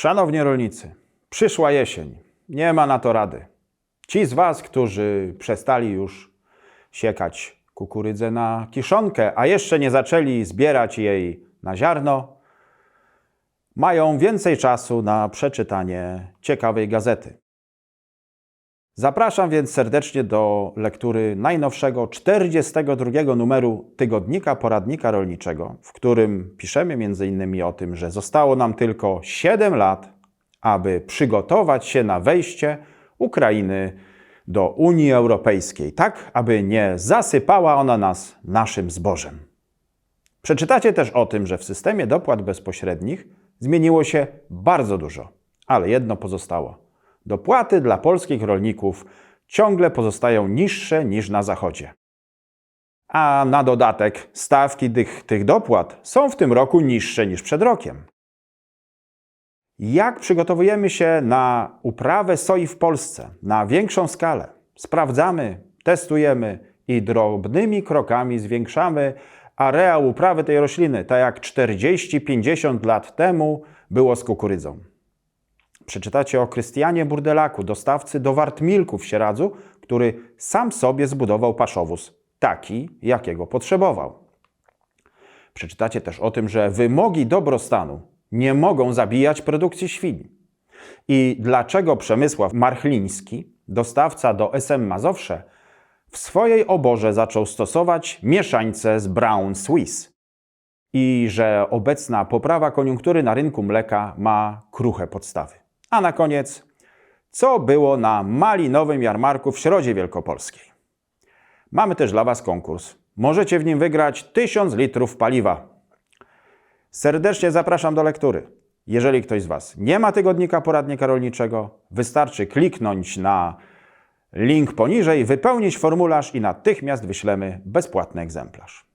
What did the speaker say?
Szanowni rolnicy, przyszła jesień. Nie ma na to rady. Ci z Was, którzy przestali już siekać kukurydzę na kiszonkę, a jeszcze nie zaczęli zbierać jej na ziarno, mają więcej czasu na przeczytanie ciekawej gazety. Zapraszam więc serdecznie do lektury najnowszego 42 numeru Tygodnika Poradnika Rolniczego, w którym piszemy m.in. o tym, że zostało nam tylko 7 lat, aby przygotować się na wejście Ukrainy do Unii Europejskiej, tak aby nie zasypała ona nas naszym zbożem. Przeczytacie też o tym, że w systemie dopłat bezpośrednich zmieniło się bardzo dużo, ale jedno pozostało. Dopłaty dla polskich rolników ciągle pozostają niższe niż na Zachodzie. A na dodatek stawki tych, tych dopłat są w tym roku niższe niż przed rokiem. Jak przygotowujemy się na uprawę soi w Polsce na większą skalę? Sprawdzamy, testujemy i drobnymi krokami zwiększamy areał uprawy tej rośliny, tak jak 40-50 lat temu było z kukurydzą. Przeczytacie o Krystianie Burdelaku, dostawcy do Wartmilku w Sieradzu, który sam sobie zbudował paszowóz, taki jakiego potrzebował. Przeczytacie też o tym, że wymogi dobrostanu nie mogą zabijać produkcji świń. I dlaczego Przemysław Marchliński, dostawca do SM Mazowsze, w swojej oborze zaczął stosować mieszańce z Brown Swiss. I że obecna poprawa koniunktury na rynku mleka ma kruche podstawy. A na koniec, co było na malinowym jarmarku w Środzie Wielkopolskiej. Mamy też dla Was konkurs. Możecie w nim wygrać 1000 litrów paliwa. Serdecznie zapraszam do lektury. Jeżeli ktoś z Was nie ma tygodnika poradnika rolniczego, wystarczy kliknąć na link poniżej, wypełnić formularz i natychmiast wyślemy bezpłatny egzemplarz.